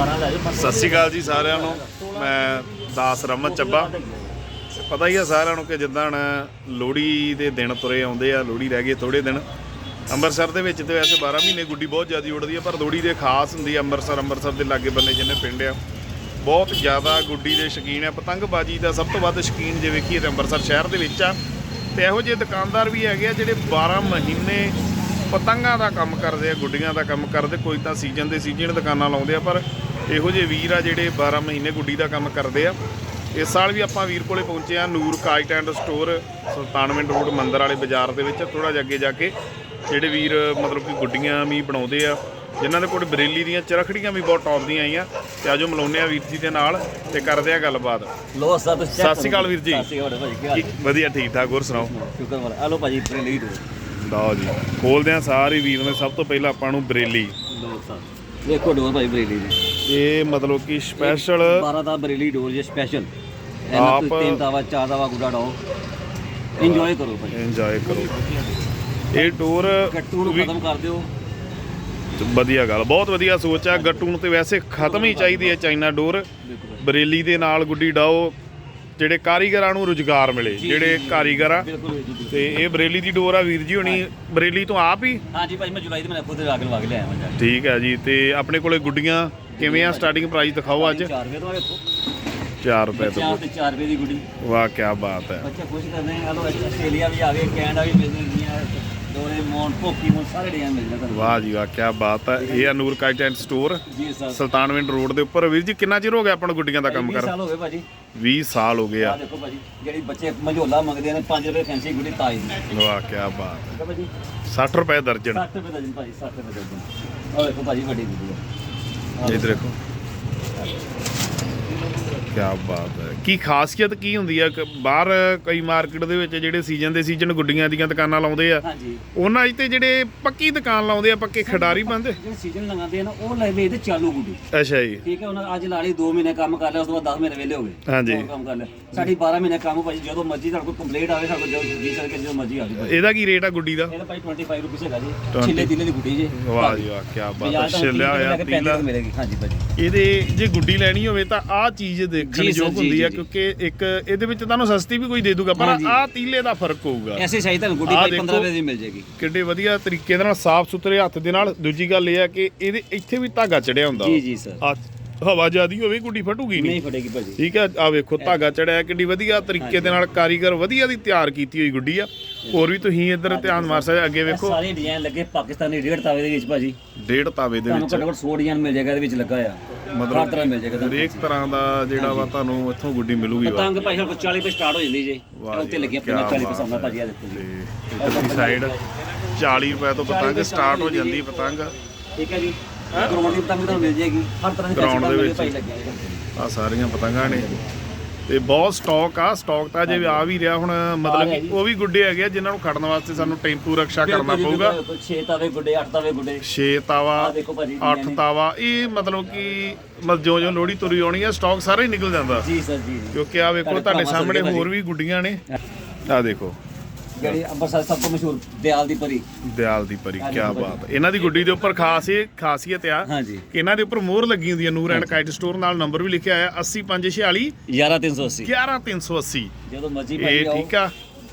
12 ਲੈ ਜਾਓ ਸਤਿ ਸ਼੍ਰੀ ਅਕਾਲ ਜੀ ਸਾਰਿਆਂ ਨੂੰ। ਮੈਂ ਦਾਸ ਰਮਨ ਚੱਬਾ। ਪਤਾ ਹੀ ਆ ਸਾਰਿਆਂ ਨੂੰ ਕਿ ਜਿੱਦਾਂ ਹੁਣ ਲੋਹੜੀ ਦੇ ਦਿਨ ਤੁਰੇ ਆਉਂਦੇ ਆ, ਲੋਹੜੀ ਰਹਿ ਗਏ ਥੋੜੇ ਦਿਨ। ਅੰਮ੍ਰਿਤਸਰ ਦੇ ਵਿੱਚ ਤੇ ਵੈਸੇ 12 ਮਹੀਨੇ ਗੁੱਡੀ ਬਹੁਤ ਜ਼ਿਆਦਾ ਉੜਦੀ ਆ, ਪਰ ਲੋਹੜੀ ਦੇ ਖਾਸ ਹੁੰਦੀ ਆ ਅੰਮ੍ਰਿਤਸਰ। ਅੰਮ੍ਰਿਤਸਰ ਦੇ ਲਾਗੇ ਬੰਨੇ ਜਿੰਨੇ ਪਿੰਡ ਆ, ਬਹੁਤ ਜ਼ਿਆਦਾ ਗੁੱਡੀ ਦੇ ਸ਼ੌਕੀਨ ਆ। ਪਤੰਗਬਾਜ਼ੀ ਦਾ ਸਭ ਤੋਂ ਵੱਧ ਸ਼ੌਕੀਨ ਜੇ ਵੇਖੀਏ ਤੇ ਅੰਮ੍ਰਿਤਸਰ ਸ਼ਹਿਰ ਦੇ ਵਿੱਚ ਆ। ਤੇ ਇਹੋ ਜਿਹੇ ਦੁਕਾਨਦਾਰ ਵੀ ਹੈਗੇ ਆ ਜਿਹੜੇ 12 ਮਹੀਨੇ ਪਤੰਗਾਂ ਦਾ ਕੰਮ ਕਰਦੇ ਆ, ਗੁੱਡੀਆਂ ਦਾ ਕੰਮ ਕਰਦੇ, ਕੋਈ ਤਾਂ ਸੀਜ਼ਨ ਦੇ ਸੀਜ਼ਨ ਦੁਕਾਨਾਂ ਲਾਉਂਦੇ ਆ, ਪਰ ਇਹੋ ਜਿਹੇ ਵੀਰ ਆ ਜਿਹੜੇ 12 ਮਹੀਨੇ ਗੁੱਡੀ ਦਾ ਕੰਮ ਕਰਦੇ ਆ। ਇਸ ਸਾਲ ਵੀ ਆਪਾਂ ਵੀਰ ਕੋਲੇ ਪਹੁੰਚੇ ਆ Noor kite and store Sultanwind road ਮੰਦਰ ਵਾਲੇ ਬਾਜ਼ਾਰ ਦੇ ਵਿੱਚ। ਥੋੜਾ ਜਿਹਾ ਅੱਗੇ ਜਾ ਕੇ ਜਿਹੜੇ ਵੀਰ ਮਤਲਬ ਕਿ ਗੁੱਡੀਆਂ ਵੀ ਬਣਾਉਂਦੇ ਆ ਜਿਨ੍ਹਾਂ ਦੇ ਕੋਲ ਬਰੇਲੀ ਦੀਆਂ ਚਰਖੜੀਆਂ ਵੀ ਬਹੁਤ ਟੌਪ ਦੀਆਂ ਆਈਆਂ। ਤੇ ਆਜੋ ਮਿਲਾਉਂਦੇ ਆ ਵੀਰ ਜੀ ਦੇ ਨਾਲ ਤੇ ਕਰਦੇ ਆ ਗੱਲਬਾਤ। ਲੋ check ਸਤਿ ਸ਼੍ਰੀ ਅਕਾਲ ਵੀਰ ਜੀ। ਸਤਿ ਸ਼੍ਰੀ ਅਕਾਲ ਭਾਜੀ ਕੀ ਹਾਲ? ਵਧੀਆ ਠੀਕ ਠਾਕ ਹੋਰ ਸੁਣਾਓ? ਸ਼ੁਕਰ ਵਾਲਾ ਆ ਲੋ ਭਾਜੀ ਬਰੇਲੀ ਦੋ। ਲਓ ਜੀ ਖੋਲਦੇ ਆ ਸਾਰੇ ਵੀਰ ਨੇ ਸਭ ਤੋਂ ਪਹਿਲਾਂ ਆਪਾਂ ਨੂੰ ਬਰੇਲੀ। ਲੋ ਸਰ। ਦੇਖੋ ਡੋਰ ਭਾਈ ਬਰੇਲੀ ਦੀ। ਇਹ ਮਤਲਬ ਕਿ ਸਪੈਸ਼ਲ 12 ਦਾ ਬਰੇਲੀ ਡੋਰ ਜੇ ਸਪੈਸ਼ਲ ਆਪ- ਆਪ ਤਿੰਨ ਤਾਵਾ ਚਾਰ ਤਾਵਾ ਗੁੱਡਾ ਡਾਓ। ਇੰਜੋਏ ਕਰੋ ਭਾਈ। ਇੰਜੋਏ ਕਰੋ। ਇਹ ਟੂਰ ਗੱਟੂ ਨੂੰ ਵੀ ਖਤਮ ਕਰ ਦਿਓ। ਵਧੀਆ ਗੱਲ ਬਹੁਤ ਵਧੀਆ ਸੋਚ ਆ। ਗੱਟੂ ਨੂੰ ਤੇ ਵੈਸੇ ਖਤਮ ਹੀ ਚਾਹੀਦੀ ਹੈ ਚਾਈਨਾ ਡੋਰ। ਬਿਲਕੁਲ ਬਰੇਲੀ ਦੇ ਨਾਲ ਗੁੱਡੀ ਡਾਓ। ਜਿਹੜੇ ਕਾਰੀਗਰਾਂ ਨੂੰ ਰੁਜ਼ਗਾਰ ਮਿਲੇ ਜਿਹੜੇ। ਕਾਰੀਗਰ ਆ। ਬਿਲਕੁਲ ਵੀਰ ਜੀ ਤੇ ਇਹ ਬਰੇਲੀ ਦੀ ਡੋਰ ਆ ਵੀਰ ਜੀ ਹੁਣੀ ਬਰੇਲੀ ਤੋਂ ਆਪ ਹੀ? ਹਾਂਜੀ ਭਾਈ ਮੈਂ ਜੁਲਾਈ ਦੇ ਮੈਂ ਖੁਦ ਰਾਗ ਲਵਾ ਕੇ ਲਿਆਇਆ ਮੈਂ ਠੀਕ ਹੈ ਜੀ ਤੇ ਆਪਣੇ ਕੋਲੇ ਗੁੱਡੀਆਂ ਕਿਵੇਂ ਆ? ਸਟਾਰਟਿੰਗ ਪ੍ਰਾਈਸ ਦਿਖਾਓ ਅੱਜ। 4 ਰੁਪਏ ਤੋਂ ਵੇਖੋ। 4 ਰੁਪਏ ਤੋਂ। ਤੇ 4 ਰੁਪਏ ਦੀ ਗੁੱਡੀ। ਵਾਹ ਕੀ ਬਾਤ ਹੈ। ਬੱਚੇ ਖੁਸ਼ ਕਰਦੇ ਆ। ਲੋ ਆਸਟ੍ਰੇਲੀਆ ਵੀ ਆ ਗਏ ਕੈਨੇਡਾ ਵੀ ਮਿਲ ਦੋਰੇ ਮੋਨ ਭੋਕੀ ਮੋਨ ਸਾਰੇ ਡਿਜ਼ਾਈਨ ਮਿਲ ਜਾਂਦੇ ਵਾਹ ਜੀ ਵਾਹ ਕੀ ਬਾਤ ਹੈ। ਇਹ ਆ ਨੂਰ ਕਾਈਟ ਐਂਡ ਸਟੋਰ ਜੀ ਸਰ। ਸੁਲਤਾਨਵਿੰਡ ਰੋਡ ਦੇ ਉੱਪਰ। ਵੀਰ ਜੀ ਕਿੰਨਾ ਚਿਰ ਹੋ ਗਿਆ ਆਪਾਂ ਨੂੰ ਗੁੱਡੀਆਂ ਦਾ ਕੰਮ 20 ਕਰ ਸਾਲ ਹੋ ਗਏ ਭਾਜੀ। 20 ਸਾਲ ਹੋ ਗਏ ਆ। ਆ ਦੇਖੋ ਭਾਜੀ ਜਿਹੜੀ ਬੱਚੇ ਮਝੋਲਾ ਮੰਗਦੇ ਨੇ 5 ਰੁਪਏ ਫੈਂਸੀ ਗੁੱਡੀ ਤਾਈ ਦੀ ਵਾਹ ਕੀ ਬਾਤ ਠੀਕ ਹੈ ਭਾਜੀ। 60 ਰੁਪਏ ਦਰਜਨ। 60 ਰੁਪਏ ਦਰਜਨ ਭਾਜੀ 60 ਰੁਪਏ ਦਰਜਨ। ਆ ਦੇਖੋ ਭਾਜੀ ਵੱਡੀ ਗੁੱਡੀ ਆ। ਇਧਰ ਦੇਖੋ। ਕੀ ਬਾਤ ਹੈ। ਕੀ ਖਾਸੀਅਤ ਕੀ ਹੁੰਦੀ ਹੈ ਕਿ ਬਾਹਰ ਕਈ ਮਾਰਕੀਟ ਦੇ ਵਿੱਚ ਜਿਹੜੇ ਸੀਜ਼ਨ ਦੇ ਸੀਜ਼ਨ ਗੁੱਡੀਆਂ ਦੀਆਂ ਦੁਕਾਨਾਂ ਲਾਉਂਦੇ ਆ। ਹਾਂਜੀ। ਉਹਨਾਂ 'ਚ ਤੇ ਜਿਹੜੇ ਪੱਕੀ ਦੁਕਾਨ ਲਾਉਂਦੇ ਆ ਪੱਕੇ ਖਿਡਾਰੀ ਬੰਦੇ ਜਿਹੜੇ ਸੀਜ਼ਨ ਲਗਾਉਂਦੇ ਆ ਨਾ ਉਹ ਲੈ ਵੇਚਦੇ ਚਾਲੂ ਗੁੱਡੀ। ਅੱਛਾ ਜੀ। ਠੀਕ ਹੈ ਉਹਨਾਂ ਅੱਜ ਲਾ ਲਈ 2 ਮਹੀਨੇ ਕੰਮ ਕਰ ਲਿਆ ਉਸ ਤੋਂ ਬਾਅਦ 10 ਮਹੀਨੇ ਵਿਹਲੇ ਹੋ ਗਏ। ਹਾਂਜੀ। ਹੋਰ ਕੰਮ ਕਰ ਲਿਆ। ਸਾਡੀ 12 ਮਹੀਨੇ ਕੰਮ ਭਾਜੀ ਜਦੋਂ ਮਰਜ਼ੀ ਤੁਹਾਡੇ ਕੋਲ ਕੰਪਲੀਟ ਆਵੇ ਸਾਡੇ ਕੋਲ ਜਦੋਂ ਜੀ ਸਕੇ ਜਦੋਂ ਮਰਜ਼ੀ ਆ ਜਾਵੇ ਇਹਦਾ ਕੀ ਰੇਟ ਆ ਗੁੱਡੀ ਦਾ? ਇਹਦਾ ਭਾਈ 25 ਰੁਪਏ ਹੈਗਾ ਜੀ। 20 ਛਿੱਲੇ ਤਿੱਲੇ ਦੀ ਗੁੱਡੀ ਜੀ। ਵਾਹ ਜੀ ਵਾਹ ਕੀ ਬਾਤ ਹੈ। ਛਿਲਿਆ ਹੋਇਆ ਲੈ ਕੇ ਪੈਂਤੀ ਤੀਲਾ ਰੁਪਏ ਮਿਲੇਗੀ। ਹਾਂਜੀ ਭਾਜੀ। ਇਹਦੇ ਜੇ ਗੁੱਡੀ ਲੈਣੀ ਹੋਵੇ ਤਾਂ ਆਹ ਚੀਜ਼ ਦੇਖਣ ਜੀ ਸਰ, ਯੋਗ ਜੀ, ਹੁੰਦੀ ਜੀ, ਆ ਜੀ। ਕਿਉਂਕਿ ਇੱਕ ਇਹਦੇ ਵਿੱਚ ਤੁਹਾਨੂੰ ਸਸਤੀ ਵੀ ਕੋਈ ਦੇ ਦੂਗਾ ਪਰ ਹਾਂਜੀ। ਆਹ ਤੀਲੇ ਦਾ ਫ਼ਰਕ ਹੋਊਗਾ ਐਸੇ ਸਹੀ ਤੁਹਾਨੂੰ ਗੁੱਡੀ ਆਹ ਭਾਈ ਦੇਖੋ। 15 ਰੁਪਏ ਦੀ ਮਿਲ ਜੇਗੀ ਕਿੱਡੇ ਵਧੀਆ ਤਰੀਕੇ ਦੇ ਨਾਲ ਸਾਫ਼ ਸੁਥਰੇ ਹੱਥ ਦੇ ਨਾਲ ਦੂਜੀ ਗੱਲ ਇਹ ਆ ਕਿ ਇਹਦੇ ਇੱਥੇ ਵੀ ਧਾਗਾ ਚੜਿਆ ਹੁੰਦਾ ਜੀ ਜੀ ਸਰ ਆ ਹਵਾ ਜਿਆਦੀ ਹੋਵੇ ਗੁੱਡੀ ਫਟੂਗੀ ਨਹੀਂ। ਨਹੀਂ ਫਟੇਗੀ ਭਾਜੀ। ਠੀਕ ਹੈ ਆ ਵੇਖੋ ਧਾਗਾ ਚੜਿਆ ਕਿੱਡੀ ਵਧੀਆ ਤਰੀਕੇ ਦੇ ਨਾਲ ਕਾਰੀਗਰ ਵਧੀਆ ਦੀ ਤਿਆਰ ਕੀਤੀ ਹੋਈ ਗੁੱਡੀ ਆ। ਹੋਰ ਵੀ ਤੁਸੀਂ ਇੱਧਰ ਧਿਆਨ ਮਾਰ ਸਕਦੇ ਅੱਗੇ ਇਹ ਵੇਖੋ। ਸਾਰੇ ਡਿਜ਼ਾਈਨ ਲੱਗੇ ਪਾਕਿਸਤਾਨੀ ਰੇਡ ਤਾਵੇ ਦੇ ਵਿੱਚ ਭਾਜੀ। ਡੇਢ ਤਾਵੇ ਦੇ ਤੁਹਾਨੂੰ ਵਿੱਚ। ਘੱਟੋ ਘੱਟ 100 ਡਿਜ਼ਾਈਨ ਮਿਲ ਜਾਏਗਾ ਇਹਦੇ ਵਿੱਚ ਲੱਗਾ ਆ। ਮਤਲਬ ਹਰ ਤਰ੍ਹਾਂ ਮਿਲ ਜਾਏਗਾ ਤੁਹਾਨੂੰ ਹਰੇਕ ਤਰ੍ਹਾਂ ਦਾ ਜਿਹੜਾ ਵਾ ਤੁਹਾਨੂੰ ਇੱਥੋਂ ਗੁੱਡੀ ਮਿਲੂਗੀ ਵਾ। ਪਤੰਗ ਭਾਈ ਕੋਲ 40 ਰੁਪਏ ਸਟਾਰਟ ਹੋ ਜਾਂਦੀ ਜੀ। ਵਾਹ ਉੱਤੇ ਲੱਗੀਆਂ ਕਿਆ 40 ਬਾਤ ਰੁਪਏ ਸਾਹਮਣੇ ਭਾਜੀ ਆ ਦੇਖੋ ਤੇ ਜੀ ਇੱਧਰਲੀ ਸਾਈਡ 40 ਰੁਪਏ ਤੋਂ ਪਤੰਗ ਸਟਾਰਟ ਹੋ ਜਾਂਦੀ ਪਤੰਗ। ਠੀਕ ਹੈ ਜੀ। ਗਰਾਊਂਡ ਦੀ ਪਤੰਗ ਤੁਹਾਨੂੰ ਮਿਲ ਜਾਏਗੀ। ਹਰ ਤਰ੍ਹਾਂ ਦੀ Ground ਦੇ ਪਤੰਗ ਵਿੱਚ। ਭਾਈ ਲੱਗਿਆ ਹੋਏਗਾ। ਆ ਸਾਰੀਆਂ ਪਤੰਗਾਂ ਨੇ। ਤੇ ਬਹੁਤ ਸਟਾਕ ਆ ਸਟਾਕ ਤਾਂ ਜੇ ਆ ਵੀ ਰਿਹਾ ਹੁਣ ਮਤਲਬ ਰਿਹਾ ਕਿ ਜੀ। ਉਹ ਵੀ ਗੁੱਡੇ ਹੈਗੇ ਆ ਜਿਨ੍ਹਾਂ ਨੂੰ ਖੜਨ ਵਾਸਤੇ ਸਾਨੂੰ ਟੈਂਪੂ ਰਕਸ਼ਾ ਕਰਨਾ ਜੀ, ਪਊਗਾ। ਬਿਲਕੁਲ, ਛੇ ਤਾਵੇ ਗੁੱਡੇ 8 ਤਾਵੇ ਗੁੱਡੇ। 6 ਤਾਵਾ ਆਹ ਦੇਖੋ ਭਾਜੀ 8 ਤਾਵਾ ਇਹ ਮਤਲਬ ਕਿ ਮਤਲਬ ਜਿਉਂ ਜਿਉਂ ਲੋਹੜੀ ਤੁਰੀ ਆਉਣੀ ਆ ਸਟਾਕ ਸਾਰਾ ਹੀ ਨਿਕਲ ਜਾਂਦਾ। ਜੀ ਸਰ ਜੀ ਜੀ। ਕਿਉਂਕਿ ਆ ਵੇਖੋ ਤੁਹਾਡੇ ਤੁਹਾਡੇ ਸਾਹਮਣੇ ਹੋਰ ਵੀ ਗੁੱਡੀਆਂ ਨੇ। ਆ ਦੇਖੋ। ਜਿਹੜੀ ਅੰਮ੍ਰਿਤਸਰ ਸਭ ਤੋਂ ਮਸ਼ਹੂਰ ਦਿਆਲ ਦੀ ਪਰੀ। ਦਿਆਲ ਦੀ ਪਰੀ ਕੀ। ਬਾਤ ਇਹਨਾਂ ਦੀ ਗੁੱਡੀ ਦੇ ਉੱਪਰ ਖਾਸ ਇਹ ਖਾਸੀਅਤ ਆ ਹਾਂਜੀ। ਕਿ ਇਹਨਾਂ ਦੇ ਉੱਪਰ ਮੋਹਰ ਲੱਗੀ ਹੁੰਦੀ ਹੈ ਨੂਰ ਐਂਡ ਕਾਈਟ ਸਟੋਰ ਨਾਲ। ਨੰਬਰ ਵੀ ਲਿਖਿਆ ਆਇਆ 80546 11380 11380 ਜਦੋਂ ਮਰਜ਼ੀ ਭਾਈ ਇਹ ਆਓ। ਠੀਕ ਆ।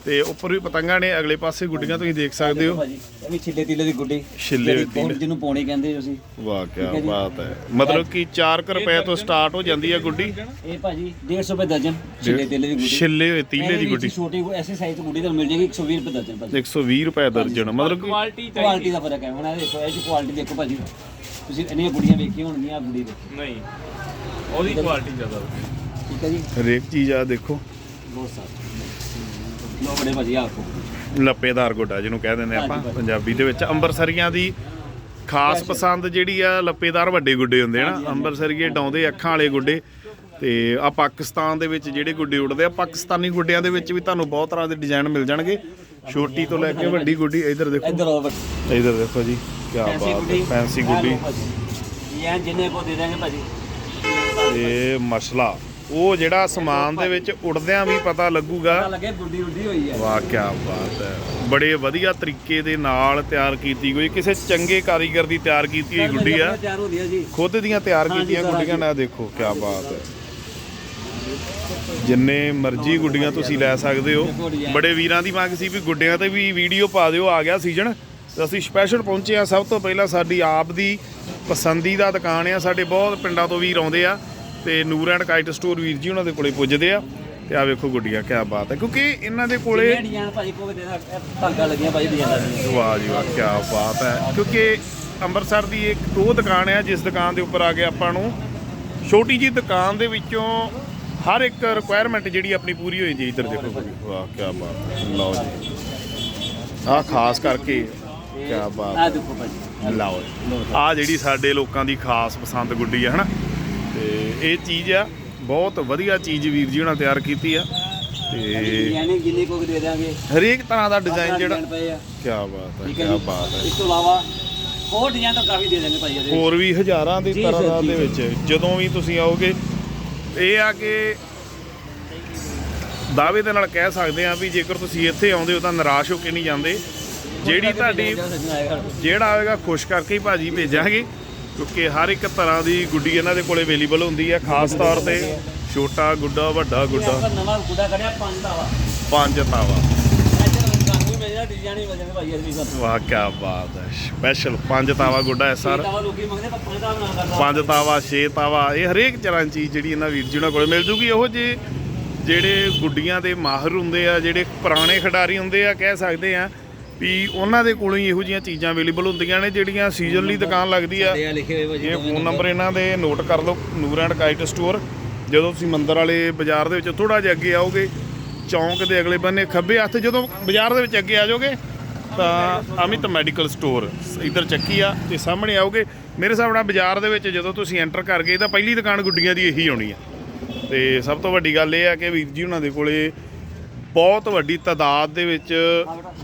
ਤੇ ਉੱਪਰ ਵੀ ਪਤੰਗਾਂ ਨੇ ਅਗਲੇ ਪਾਸੇ ਗੁੱਡੀਆਂ ਤੁਸੀਂ ਦੇਖ ਸਕਦੇ ਹੋ। ਭਾਜੀ ਇਹ ਵੀ ਛਿੱਲੇ ਤਿੱਲੇ ਦੀ ਗੁੱਡੀ ਛਿੱਲੇ ਜਿਹੜੀ ਤਿੱਲੇ। ਬਹੁਤ ਜਿਹਨੂੰ ਪੌਣੀ ਕਹਿੰਦੇ ਤੁਸੀਂ। ਵਾਹ ਹੈ ਕੀ ਜੀ। ਬਾਤ ਹੈ। ਮਤਲਬ ਕਿ 4 ਰੁਪਏ ਤੋਂ ਸਟਾਰਟ ਹੋ ਜਾਂਦੀ ਹੈ ਗੁੱਡੀ। ਇਹ ਭਾਜੀ 150 ਰੁਪਏ ਦਰਜਨ ਛਿੱਲੇ ਤਿੱਲੇ ਦੀ ਗੁੱਡੀ। ਛਿੱਲੇ ਹੋਏ ਤੀਲੇ ਦੀ ਗੁੱਡੀ। ਛੋਟੀ ਐਸੇ ਸਾਈਜ਼ ਦੀ ਗੁੱਡੀ ਤੁਹਾਨੂੰ ਮਿਲ ਜਾਏਗੀ 120 ਰੁਪਏ ਦਰਜਨ ਭਾਜੀ। 120 ਰੁਪਏ ਦਰਜਨ। ਮਤਲਬ ਕਿ ਕੁਆਲਿਟੀ ਕੁਆਲਿਟੀ ਦਾ ਫ਼ਰਕ ਹੈ। ਹੁਣ ਇਹ ਦੇਖੋ ਇਹ ਚ ਕੁਆਲਿਟੀ ਦੇਖੋ ਭਾਜੀ। ਤੁਸੀਂ ਇੰਨੀਆਂ ਗੁੱਡੀਆਂ ਵੇਖੀਆਂ ਹੋਣਗੀਆਂ ਆਹ ਗੁੱਡੀ ਦੇਖੋ। ਨਹੀਂ ਉਹਦੀ ਕੁਆਲਿਟੀ ਜ਼ਿਆਦਾ ਠੀਕ ਹੈ ਜੀ? ਹਰੇਕ ਚੀਜ਼ ਆ ਦੇਖੋ। ਬਹੁਤ ਸਾਰਾ ਲੋ ਬੜੇ ਲੱਪੇਦਾਰ ਗੁੱਡਾ ਜਿਹਨੂੰ ਕਹਿ ਦਿੰਦੇ ਆਪਾਂ। ਪੰਜਾਬੀ ਦੇ ਵਿੱਚ। ਅੰਬਰਸਰੀਆਂ ਦੀ ਖਾਸ ਪਸੰਦ ਜਿਹੜੀ ਆ ਲੱਪੇਦਾਰ ਵੱਡੇ ਗੁੱਡੇ ਹੁੰਦੇ ਆ ਨਾ। ਡਾਉਂਦੇ ਅੱਖਾਂ ਵਾਲੇ ਗੁੱਡੇ। ਤੇ ਆ ਪਾਕਿਸਤਾਨ ਦੇ ਵਿੱਚ ਜਿਹੜੇ ਗੁੱਡੇ ਉੱਡਦੇ ਆ ਪਾਕਿਸਤਾਨੀ ਗੁੱਡਿਆਂ ਦੇ ਵਿੱਚ ਵੀ ਤੁਹਾਨੂੰ ਬਹੁਤ ਤਰ੍ਹਾਂ ਦੇ ਡਿਜ਼ਾਈਨ ਮਿਲ ਜਾਣਗੇ। ਛੋਟੀ ਤੋਂ ਲੈ ਕੇ ਵੱਡੀ ਗੁੱਡੀ ਇੱਧਰ ਦੇਖੋ। ਇੱਧਰ ਇੱਧਰ ਦੇਖੋ ਜੀ ਕੀ ਬਾਤ ਹੈ ਫੈਂਸੀ ਗੁੱਡੀ। ਇਹ ਜਿੰਨੇ ਕੋ ਦੇ ਦਾਂਗੇ ਭਾਜੀ। ਇਹ ਮਸਲਾ ਉਹ ਜਿਹੜਾ ਸਮਾਨ ਦੇ ਵਿੱਚ ਉੜਦਿਆਂ ਵੀ ਪਤਾ ਲੱਗੂਗਾ। ਲੱਗੇ ਗੁੱਡੀ ਉੱਡੀ ਹੋਈ ਹੈ। ਵਾਹ ਕੀ ਬਾਤ ਹੈ। ਬੜੇ ਵਧੀਆ ਤਰੀਕੇ ਦੇ ਨਾਲ ਤਿਆਰ ਕੀਤੀ ਗਈ। ਕਿਸੇ ਚੰਗੇ ਕਾਰੀਗਰ ਦੀ ਤਿਆਰ ਕੀਤੀ ਹੋਈ ਗੁੱਡੀ ਆ। ਤਿਆਰ ਹੁੰਦੀ ਹੈ ਜੀ। ਖੁਦ ਦੀਆਂ ਤਿਆਰ ਕੀਤੀਆਂ ਗੁੱਡੀਆਂ ਨਾਲ ਦੇਖੋ ਕੀ ਬਾਤ ਹੈ। ਜਿੰਨੇ ਮਰਜ਼ੀ ਗੁੱਡੀਆਂ ਤੁਸੀਂ ਲੈ ਸਕਦੇ ਹੋ। ਬੜੇ ਵੀਰਾਂ ਦੀ ਮੰਗ ਸੀ ਵੀ ਗੁੱਡੀਆਂ ਤੇ ਵੀ ਵੀਡੀਓ ਪਾ ਦਿਓ ਆ ਗਿਆ ਸੀਜ਼ਨ ਅਸੀਂ ਸਪੈਸ਼ਲ ਪਹੁੰਚੇ ਆ ਸਭ ਤੋਂ ਪਹਿਲਾਂ ਸਾਡੀ ਆਪ ਦੀ ਪਸੰਦੀਦਾ ਦੁਕਾਨ ਆ। ਸਾਡੇ ਬਹੁਤ ਪਿੰਡਾਂ ਤੋਂ ਵੀਰ ਆਉਂਦੇ ਆ। ਤੇ ਨੂਰ ਐਂਡ ਕਾਈਟ ਸਟੋਰ ਵੀਰ ਜੀ ਉਹਨਾਂ ਦੇ ਕੋਲੇ ਪੁੱਜਦੇ ਆ ਤੇ ਆ ਵੇਖੋ ਗੁੱਡੀਆਂ ਕੀ ਬਾਤ ਹੈ। ਕਿਉਂਕਿ ਇਹਨਾਂ ਦੇ ਕੋਲੇ ਇਹ ਡਿਜ਼ਾਈਨ ਭਾਜੀ ਕੋਲ ਦੇ ਦਾ ਧਾਗਾ ਲੱਗੀਆਂ ਭਾਜੀ ਡਿਜ਼ਾਈਨ ਦੀਆਂ। ਵਾਹ ਜੀ ਵਾਹ ਕੀ ਬਾਤ ਹੈ। ਕਿਉਂਕਿ ਅੰਮ੍ਰਿਤਸਰ ਦੀ ਇੱਕ ਉਹ ਦੁਕਾਨ ਹੈ ਜਿਸ ਦੁਕਾਨ ਦੇ ਉੱਪਰ ਆ ਕੇ ਆਪਾਂ ਨੂੰ। ਛੋਟੀ ਜੀ ਦੁਕਾਨ ਦੇ ਵਿੱਚੋਂ ਹਰ ਇੱਕ ਰਿਕੁਆਇਰਮੈਂਟ ਜਿਹੜੀ ਆਪਣੀ ਪੂਰੀ ਹੋ ਜਾਂਦੀ ਇੱਧਰ ਦੇਖੋ ਵਾਹ ਕੀ ਬਾਤ ਹੈ। ਲਓ ਜੀ। ਆਹ ਖਾਸ ਕਰਕੇ ਕੀ ਬਾਤ ਆ ਹੈ। ਦੇਖੋ ਭਾਜੀ। ਲਓ ਆ ਜਿਹੜੀ ਸਾਡੇ ਲੋਕਾਂ ਦੀ ਖਾਸ ਪਸੰਦ ਗੁੱਡੀ ਆ ਹਨਾ? ਤੇ ਇਹ ਚੀਜ਼ ਆ ਬਹੁਤ ਵਧੀਆ ਚੀਜ਼ ਵੀਰ ਜੀ ਉਹਨਾਂ ਤਿਆਰ ਕੀਤੀ ਆ ਤੇ ਡਿਜ਼ਾਈਨ ਜਿੰਨੇ ਕੋ ਦੇ ਦਾਂਗੇ। ਹਰੇਕ ਤਰ੍ਹਾਂ ਦਾ ਡਿਜ਼ਾਈਨ ਜਿਹੜਾ ਕੀ ਬਾਤ ਹੈ ਕੀ ਬਾਤ ਹੈ ਇਸ ਤੋਂ ਇਲਾਵਾ ਹੋਰ ਡਿਜ਼ਾਈਨ ਤਾਂ ਕਾਫੀ ਦੇ ਦਾਂਗੇ ਇਹਦੇ ਵਿੱਚ। ਹੋਰ ਵੀ ਹਜ਼ਾਰਾਂ ਦੀ ਤਰ੍ਹਾਂ ਦੇ ਵਿੱਚ। ਜਦੋਂ ਵੀ ਤੁਸੀਂ ਆਓਗੇ ਇਹ ਆ ਕਿ ਦਾਅਵੇ ਦੇ ਨਾਲ ਕਹਿ ਸਕਦੇ ਆ ਵੀ ਜੇਕਰ ਤੁਸੀਂ ਇੱਥੇ ਆਉਂਦੇ ਹੋ ਤਾਂ ਨਿਰਾਸ਼ ਹੋ ਕੇ ਨਹੀਂ ਜਾਂਦੇ। ਜਿਹੜੀ ਤੁਹਾਡੀ ਜਿਹੜਾ ਆਵੇਗਾ ਖੁਸ਼ ਕਰਕੇ ਹੀ ਭਾਜੀ ਭੇਜਾਂਗੇ। ਕਿਉਂਕਿ ਹਰ ਇੱਕ ਤਰ੍ਹਾਂ ਦੀ ਗੁੱਡੀ ਇਹਨਾਂ ਦੇ ਕੋਲੇ ਅਵੇਲੇਬਲ ਹੁੰਦੀ ਹੈ ਖਾਸ ਤੌਰ ਤੇ ਛੋਟਾ ਗੁੱਡਾ ਵੱਡਾ ਗੁੱਡਾ। ਆਪਾਂ ਨਵਾਂ ਗੁੱਡਾ ਕਰਿਆ ਪੰਜ ਤਾਵਾ। ਵਾਹ ਕੀ ਬਾਤ ਹੈ। ਸਪੈਸ਼ਲ ਪੰਜ ਤਾਵਾ ਗੁੱਡਾ ਹੈ ਸਰ। ਪੰਜ ਤਾਵਾ ਛੇ ਤਾਵਾ ਇਹ ਹਰੇਕ ਤਰ੍ਹਾਂ ਦੀ ਚੀਜ਼ ਜਿਹੜੀ ਇਹਨਾਂ ਵੀਰ ਜੀ ਉਹਨਾਂ ਕੋਲ ਮਿਲ ਜੂਗੀ। ਇਹੋ ਜਿਹੇ ਜਿਹੜੇ ਗੁੱਡੀਆਂ ਦੇ ਮਾਹਰ ਹੁੰਦੇ ਆ ਜਿਹੜੇ ਪੁਰਾਣੇ ਖਿਡਾਰੀ ਹੁੰਦੇ ਆ ਕਹਿ ਸਕਦੇ ਆ ਵੀ ਉਹਨਾਂ ਦੇ ਕੋਲੋਂ ਹੀ ਇਹੋ ਜਿਹੀਆਂ ਚੀਜ਼ਾਂ ਅਵੇਲੇਬਲ ਹੁੰਦੀਆਂ ਨੇ ਜਿਹੜੀਆਂ ਸੀਜ਼ਨਲੀ ਦੁਕਾਨ ਲੱਗਦੀ ਆ। ਇਹ ਫੋਨ ਨੰਬਰ ਇਹਨਾਂ ਦੇ ਨੋਟ ਕਰ ਲਓ ਨੂਰ ਐਂਡ ਕਾਈਟ ਸਟੋਰ ਜਦੋਂ ਤੁਸੀਂ ਮੰਦਰ ਵਾਲੇ ਬਾਜ਼ਾਰ ਦੇ ਵਿੱਚ ਥੋੜਾ ਜਿਹਾ ਅੱਗੇ ਆਓਗੇ ਚੌਂਕ ਦੇ ਅਗਲੇ ਬੰਨੇ ਖੱਬੇ ਹੱਥ ਜਦੋਂ ਬਾਜ਼ਾਰ ਦੇ ਵਿੱਚ ਅੱਗੇ ਆ ਜਾਓਗੇ ਤਾਂ ਅਮਿਤ ਮੈਡੀਕਲ ਸਟੋਰ ਇਧਰ ਚੱਕੀ ਆ ਤੇ ਸਾਹਮਣੇ ਆਓਗੇ। ਮੇਰੇ ਹਿਸਾਬ ਨਾਲ ਬਾਜ਼ਾਰ ਦੇ ਵਿੱਚ ਜਦੋਂ ਤੁਸੀਂ ਐਂਟਰ ਕਰ ਗਏ ਤਾਂ ਪਹਿਲੀ ਦੁਕਾਨ ਗੁੱਡੀਆਂ ਦੀ ਇਹੀ ਆਉਣੀ ਆ। ਤੇ ਸਭ ਤੋਂ ਵੱਡੀ ਗੱਲ ਇਹ ਆ ਕਿ ਵੀਰ ਜੀ ਉਹਨਾਂ ਦੇ ਕੋਲੇ ਬਹੁਤ ਵੱਡੀ ਤਾਦਾਦ ਦੇ ਵਿੱਚ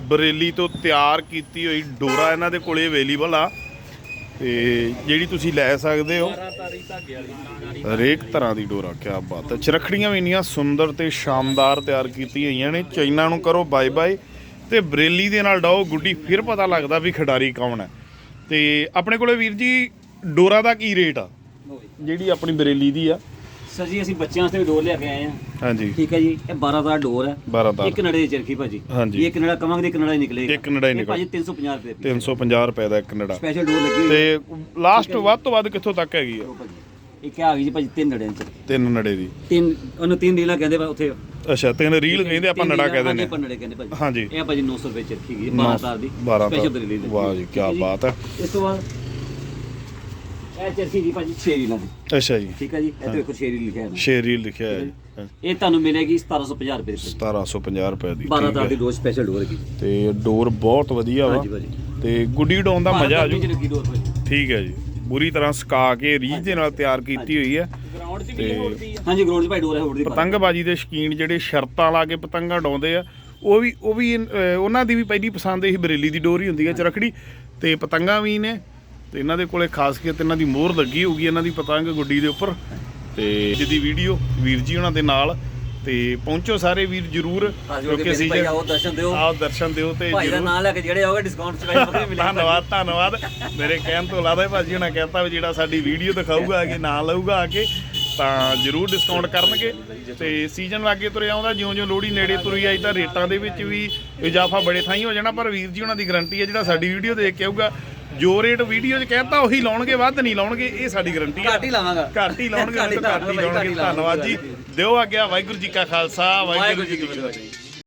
ਬਰੇਲੀ ਤੋਂ ਤਿਆਰ ਕੀਤੀ ਹੋਈ ਡੋਰਾ ਇਹਨਾਂ ਦੇ ਕੋਲੇ ਅਵੇਲੇਬਲ ਆ। ਤੇ ਜਿਹੜੀ ਤੁਸੀਂ ਲੈ ਸਕਦੇ ਹੋ ਹਰੇਕ ਤਰ੍ਹਾਂ ਦੀ ਡੋਰਾ ਕਿਆ ਬਾਤ ਹੈ। ਚਰਖੜੀਆਂ ਵੀ ਇੰਨੀਆਂ ਸੁੰਦਰ ਤੇ ਸ਼ਾਨਦਾਰ ਤਿਆਰ ਕੀਤੀਆਂ ਹੋਈਆਂ ਨੇ। ਚਾਈਨਾ ਨੂੰ ਕਰੋ ਬਾਏ ਬਾਏ ਤੇ ਬਰੇਲੀ ਦੇ ਨਾਲ ਡਾਓ ਗੁੱਡੀ ਫਿਰ ਪਤਾ ਲੱਗਦਾ ਵੀ ਖਿਡਾਰੀ ਕੌਣ ਹੈ। ਤੇ ਆਪਣੇ ਕੋਲੇ ਵੀਰ ਜੀ ਡੋਰਾ ਦਾ ਕੀ ਰੇਟ ਆ? ਜਿਹੜੀ ਆਪਣੀ ਬਰੇਲੀ ਦੀ ਆ। ਸਰ ਜੀ ਅਸੀਂ ਬੱਚਿਆਂ ਵਾਸਤੇ ਵੀ ਡੋਰ ਲਿਆ ਕੇ ਆਏ ਆ ਹਾਂਜੀ। ਠੀਕ ਹੈ ਜੀ ਇਹ 12 ਦਾ ਡੋਰ ਹੈ। 12 ਦਾ ਇੱਕ ਨੜੇ ਦੀ ਚਰਖੀ ਭਾਜੀ। ਹਾਂਜੀ। ਇੱਕ ਨੜਾ ਕਵਾਂਗੇ ਇੱਕ ਨੜਾ ਹੀ ਨਿਕਲੇਗਾ। ਇੱਕ ਨੜਾ ਹੀ ਨਿਕਲ- ਭਾਜੀ 350 ਰੁਪਏ ਦੀ 350 ਰੁਪਏ ਦਾ ਇੱਕ ਨੜਾ। ਸਪੈਸ਼ਲ ਡੋਰ ਲੱਗੀ ਹੋਈ ਤੇ ਲਾਸਟ ਵੱਧ ਤੋਂ ਵੱਧ ਕਿੱਥੋਂ ਤੱਕ ਹੈਗੀ ਆ ਇਹ ਕਿਆ ਆ ਗਈ ਜੀ ਭਾਜੀ ਤਿੰਨ ਨੜਿਆਂ ਚ। ਤਿੰਨ ਨੜੇ ਦੀ। ਤਿੰਨ ਉਹਨੂੰ ਤਿੰਨ ਰੀਲਾਂ ਕਹਿੰਦੇ ਵਾ ਉੱਥੇ। ਅੱਛਾ ਤਿੰਨ ਰੀਲ ਕਹਿੰਦੇ ਆਪਾਂ ਨੜਾ ਰੀਲਾਂ, ਕਹਿੰਦੇ ਨੇ। ਆਪਾਂ ਨੜੇ ਕਹਿੰਦੇ ਭਾਜੀ। ਹਾਂਜੀ। ਇਹ ਭਾਜੀ 900 ਰੁਪਏ ਚਰਖੀ ਗਈ 12 ਤਾਰ ਦੀ। 12 ਸਪੈਸ਼ਲ ਦੀ ਵਾਹ ਜੀ, ਠੀਕ ਬਾਤ ਹੈ। ਇਸ ਤੋਂ ਬਾਅਦ ਇਹ ਚਰਖੀ ਜੀ ਭਾਜੀ 6 ਰੀਲਾਂ ਦੀ। ਅੱਛਾ ਜੀ। ਠੀਕ ਹੈ ਜੀ? ਇਹ ਤੇ ਵੇਖੋ 6 ਰੀਲ ਲਿਖਿਆ ਹੈ ਛੇ ਰੀਲ ਲਿਖਿਆ ਹੈ। ਜੀ? ਇਹ ਤੁਹਾਨੂੰ ਮਿਲੇਗੀ 1750 ਰੁਪਏ ਦੀ 1750 ਰੁਪਏ ਦੀ 12 ਠੀਕ ਤਾਰ ਹੈ। ਦੀ ਡੋਰ ਸਪੈਸ਼ਲ ਡੋਰ ਕੀ ਤੇ ਡੋਰ ਬਹੁਤ ਵਧੀਆ ਵਾ। ਹਾਂਜੀ ਭਾਜੀ। ਤੇ ਗੁੱਡੀ ਡਾਉਣ ਦਾ ਮਜ਼ਾ ਆ ਜੂ ਲੱਗੀ ਡੋਰ ਭਾਜੀ। ਠੀਕ ਹੈ ਜੀ। ਪੂਰੀ ਤਰ੍ਹਾਂ ਸੁਕਾ ਕੇ ਰੀਝ ਦੇ ਨਾਲ ਤਿਆਰ ਕੀਤੀ ਹੋਈ ਹੈ। ਗਰਾਊਂਡ 'ਚ ਤੇ ਹਾਂਜੀ ਗਰਾਊਂਡ 'ਚ ਭਾਈ ਡੋਰ ਹੈ ਹੋਰ ਦੀ ਪਤੰਗਬਾਜ਼ੀ ਦੇ ਸ਼ਕੀਨ ਜਿਹੜੇ ਸ਼ਰਤਾਂ ਲਾ ਕੇ ਪਤੰਗਾਂ ਡਾਉਂਦੇ ਆ ਉਹ ਵੀ ਉਹ ਵੀ ਅਹ, ਉਹਨਾਂ ਦੀ ਵੀ ਪਹਿਲੀ ਪਸੰਦ ਇਹੀ ਬਰੇਲੀ ਦੀ ਡੋਰ ਹੀ ਹੁੰਦੀ ਹੈ ਚਰਖੜੀ। ਤੇ ਪਤੰਗਾਂ ਵੀ ਨੇ ਤੇ ਇਹਨਾਂ ਦੇ ਕੋਲੇ ਖਾਸੀਅਤ ਇਹਨਾਂ ਦੀ ਮੋਹਰ ਲੱਗੀ ਹੋਊਗੀ ਇਹਨਾਂ ਦੀ ਪਤੰਗ ਗੁੱਡੀ ਦੇ ਉੱਪਰ। ਤੇ ਜਿਹਦੀ ਵੀਡੀਓ ਵੀਰ ਜੀ ਉਹਨਾਂ ਦੇ ਨਾਲ। ਤੇ ਪਹੁੰਚੋ ਸਾਰੇ ਵੀਰ ਜਰੂਰ। ਕਿਉਂਕਿ ਅਸੀਂ ਭਾਈ ਆਓ ਦਰਸ਼ਨ ਦਿਓ। ਆਓ ਦਰਸ਼ਨ ਦਿਓ ਤੇ ਭਾਈ ਦਾ ਨਾਮ ਲੈ ਕੇ ਜਿਹੜੇ ਆਓਗੇ ਡਿਸਕਾਊਂਟ ਭਾਈ ਵਧੀਆ ਮਿਲੇਗਾ ਧੰਨਵਾਦ ਧੰਨਵਾਦ। ਮੇਰੇ ਕਹਿਣ ਤੋਂ ਲਾਦਾ ਭਾਜੀ ਹੁਣਾਂ ਕਹਿਤਾ ਵੀ ਜਿਹੜਾ ਸਾਡੀ ਵੀਡੀਓ ਦਿਖਾਊਗਾ ਆ ਕੇ ਨਾਂ ਲਊਗਾ ਆ ਕੇ ਤਾਂ ਜ਼ਰੂਰ ਡਿਸਕਾਊਂਟ ਕਰਨਗੇ। ਤੇ ਸੀਜ਼ਨ ਲਾਗੇ ਤੁਰੇ ਆਉਂਦਾ ਜਿਉਂ-ਜਿਉਂ ਲੋਹੜੀ ਨੇੜੇ ਤੁਰੀ ਆਈ ਤਾਂ ਰੇਟਾਂ ਦੇ ਵਿੱਚ ਵੀ ਇਜ਼ਾਫਾ ਬੜੇ ਥਾਈਂ ਹੋ ਜਾਣਾ ਪਰ ਵੀਰ ਜੀ ਉਹਨਾਂ ਦੀ ਗਾਰੰਟੀ ਹੈ ਜਿਹੜਾ ਸਾਡੀ ਵੀਡੀਓ ਦੇਖ ਕੇ ਆਊਗਾ ਜੋ ਰੇਟ ਵੀਡੀਓ 'ਚ ਕਹਿਤਾ ਉਹੀ ਲਾਉਣਗੇ ਵੱਧ ਨਹੀਂ ਲਾਉਣਗੇ ਇਹ ਸਾਡੀ ਗਾਰੰਟੀ ਹੈ ਘੱਟ ਹੀ ਲਾਵਾਂਗਾ। ਘੱਟ ਹੀ ਲਾਉਣਗੇ ਨਹੀਂ ਤਾਂ ਘੱਟ ਹੀ ਲਾਉਣਗੇ, ਧੰਨਵਾਦ ਜੀ। ਦਿਓ ਆਗਿਆ ਵਾਹਿਗੁਰੂ ਜੀ ਕਾ ਖਾਲਸਾ ਵਾਹਿਗੁਰੂ ਜੀ ਕੀ ਫਤਿਹ।